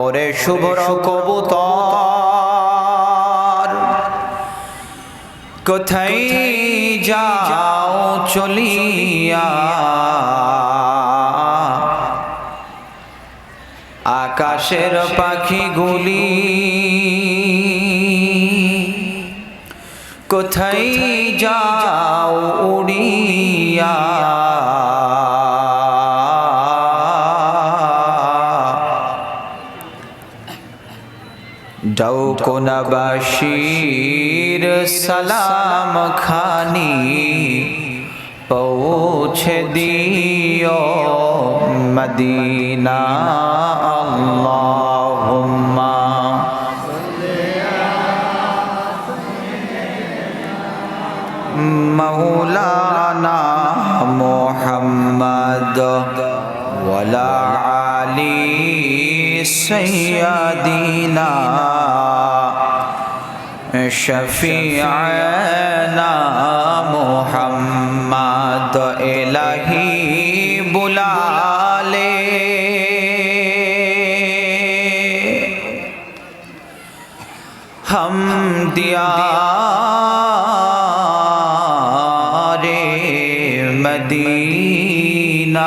ওরে শুভ্র কবুতর কোথায় যাও চলিয়া? আকাশের পাখিগুলি কোথায় যাও উড়িয়া? নবাশির সালাম খানি পৌঁছে দিও মদিনা। আল্লাহুম্মা মৌলানা মোহাম্মদ ওয়ালা আলী সৈয়াদিনা شفیعنا محمد الہی بلا لے ہم دیا مدینہ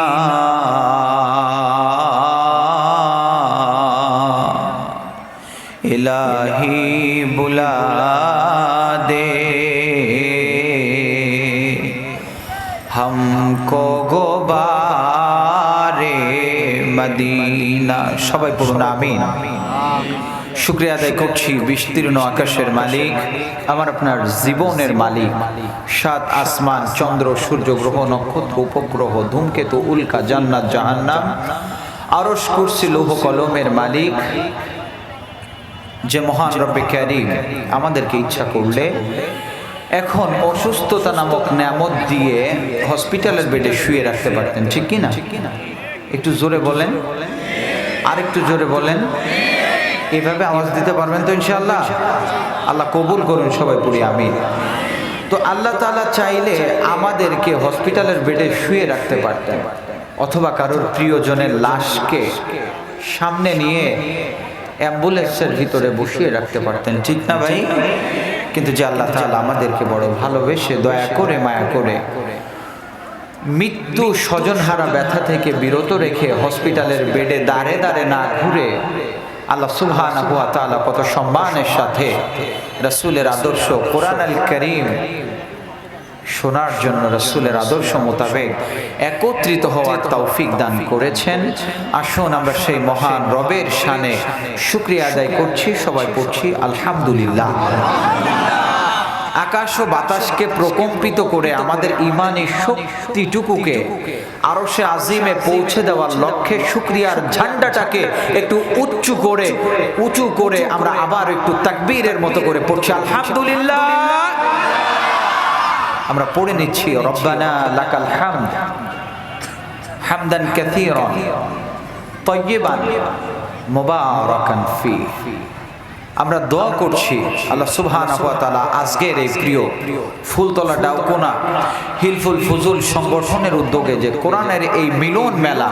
হামকো গোবারে মদিনা সবাই পড়ুন আমিন শুক্রিয়া আদায় করছি বিস্তীর্ণ আকাশের মালিক আমার আপনার জীবনের মালিক সাত আসমান চন্দ্র সূর্য গ্রহ নক্ষত্র উপগ্রহ ধূমকেতু উল্কা জান্নাত জাহান্নাম আরস কুরসি লৌহ কলমের মালিক যে মহান রব্বে ক্যারিম আমাদেরকে ইচ্ছা করলে এখন অসুস্থতা নামক নামত দিয়ে হসপিটালের বেডে শুয়ে রাখতে পারতেন, ঠিক কি না একটু জোরে বলেন। আর একটু জোরে বলেন। এভাবে আওয়াজ দিতে পারবেন তো ইনশাআল্লাহ? আল্লাহ কবুল করুন সবাই পড়ি আমি তো আল্লাহ তালা চাইলে আমাদেরকে হসপিটালের বেডে শুয়ে রাখতে পারতেন, অথবা কারোর প্রিয়জনের লাশকে সামনে নিয়ে অ্যাম্বুলেন্সের ভিতরে বসিয়ে রাখতে পারতেন, ঠিক না ভাই? কিন্তু যে আল্লাহ তাআলা আমাদেরকে বড় ভালোবেসে দয়া করে, মায়া করে মৃত্যু স্বজনহারা ব্যথা থেকে বিরত রেখে হসপিটালের বেডে দাঁড়ে দাঁড়ে না ঘুরে আল্লাহ তাআলা কত সম্মানের সাথে রাসূলের আদর্শ কোরআন আল করিম শোনার জন্য রসুলের আদর্শ মোতাবেক একত্রিত হওয়ার তৌফিক দান করেছেন। আসুন আমরা সেই মহান রবের শানে শুক্রিয়া আদায় করছি, সবাই পড়ছি আলহামদুলিল্লাহ। আকাশ ও বাতাসকে প্রকম্পিত করে আমাদের ইমানি শক্তিটুকুকে আরও সে আজিমে পৌঁছে দেওয়ার লক্ষ্যে শুক্রিয়ার ঝান্ডাটাকে একটু উঁচু করে উঁচু করে আমরা আবার একটু তাকবীরের মতো করে পড়ছি। আলহামদুলিল্লাহ। আমরা পড়ে নিচ্ছি রব্বানা লাকাল হামদ। হামদান কাসীরান তাইয়িবান মুবারাকান ফি। আমরা দোয়া করছি আল্লাহ সুবহানাহু ওয়া তাআলা আজকের এই প্রিয় ফুলতলা ডাউকোনা হিলফুল ফুজুল সংগঠনের উদ্যোগে যে কোরআনের এই মিলন মেলা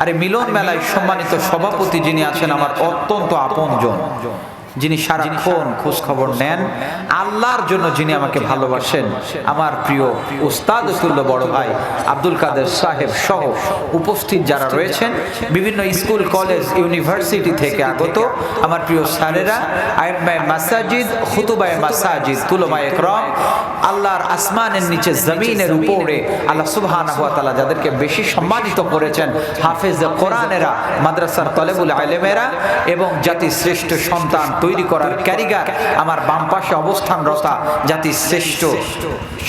আর এই মিলন মেলায় সম্মানিত সভাপতি যিনি আছেন আমার অত্যন্ত আপনজন। যিনি সারাক্ষণ খোঁজ খবর নেন আল্লাহর জন্য যিনি আমাকে ভালোবাসেন আমার প্রিয় উস্তাদ তুল্য বড় ভাই আব্দুল কাদের সাহেব সহ উপস্থিত যারা রয়েছেন বিভিন্ন স্কুল কলেজ ইউনিভার্সিটি থেকে আগত আমার প্রিয় স্যারেরা আইমায় মাসাজিদ হুতুবায় মাসাজিদ তুলমায় একরম আল্লাহর আসমানের নিচে জমিনের উপরে আল্লাহ সুবহানাহু ওয়া যাদেরকে বেশি সম্মানিত করেছেন হাফেজ কোরআনেরা মাদ্রাসার তলেবুল আলেমেরা এবং জাতির শ্রেষ্ঠ সন্তান তৈরি করার ক্যারিগার আমার বাম পাশে অবস্থানরতা জাতির শ্রেষ্ঠ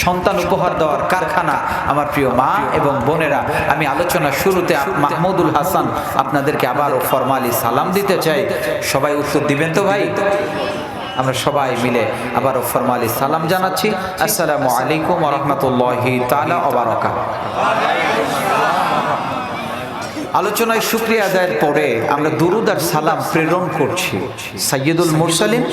সন্তান উপহার দেওয়ার কারখানা আমার প্রিয় মা এবং বোনেরা আমি আলোচনা শুরুতে মাহমুদুল হাসান আপনাদেরকে আবারও ফরমালি সালাম দিতে চাই। সবাই উত্তর দিবেন তো ভাই। আমরা সবাই মিলে আবারও ফরমালি সালাম জানাচ্ছি। আসসালামু আলাইকুম রহমতুল্লাহি তালা আলোচনায় শুক্রিয়া আদায়ের পরে আমরা দুরুদ আর সালাম প্রেরণ করছি। সৈয়দুল মুরসালিন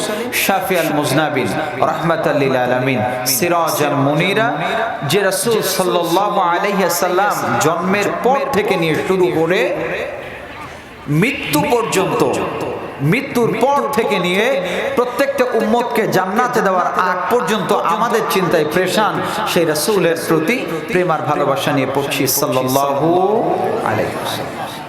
শাফি আল মুজনাবিন রহমত আল্লিল আলমিন সিরাজ আল মুনিরা। যে রাসূল সাল্লাল্লাহু আলাইহি সাল্লাম জন্মের পর থেকে নিয়ে শুরু করে মৃত্যু পর্যন্ত মৃত্যুর পর থেকে নিয়ে প্রত্যেকটা উম্মতকে জান্নাতে দেওয়ার আগ পর্যন্ত আমাদের চিন্তায় প্রেশান সেই রাসূলের প্রতি প্রেম আর ভালোবাসা নিয়ে পড়ছি আলাইহি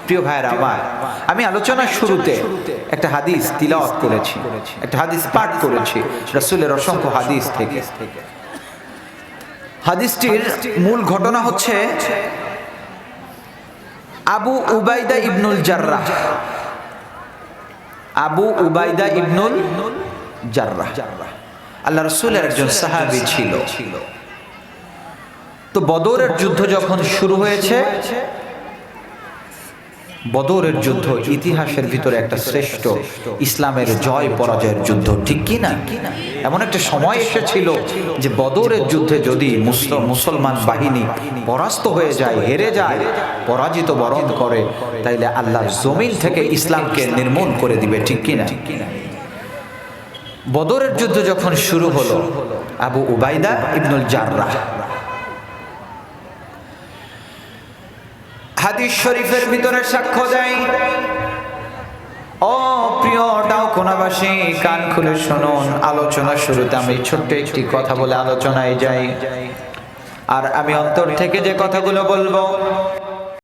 প্রিয় ভাইয়েরা আমার আমি আলোচনার শুরুতে একটা হাদিস তিলাওয়াত করেছি। একটা হাদিস পাঠ করেছি। রাসূলের অসংখ্য হাদিস থেকে। হাদিসটির মূল ঘটনা হচ্ছে আবু উবাইদা ইবনুল জাররাহ। আবু উবাইদা ইবনুল জাররাহ আল্লাহ রসুলের একজন সাহাবি ছিল। তো বদরের যুদ্ধ যখন শুরু হয়েছে বদরের যুদ্ধ ইতিহাসের ভিতরে একটা শ্রেষ্ঠ ইসলামের জয় পরাজয়ের যুদ্ধ, ঠিক কি না? এমন একটা সময় এসেছিল যে বদরের যুদ্ধে যদি মুসলমান বাহিনী পরাস্ত হয়ে যায়, হেরে যায়, পরাজিত বরণ করে, তাইলে আল্লাহর জমিন থেকে ইসলামকে নির্মূল করে দিবে, ঠিক কি না? বদরের যুদ্ধ যখন শুরু হলো, আবু উবাইদা ইবনুল জাররাহ হাদিস শরীফের ভিতরে সাক্ষ্য দেয়। ও প্রিয় ডাউকোনাবাসী কান খুলে শুনুন, আলোচনা শুরুতে আমি ছোট্ট একটি কথা বলে আলোচনায় যাই। আর আমি অন্তর থেকে যে কথাগুলো বলব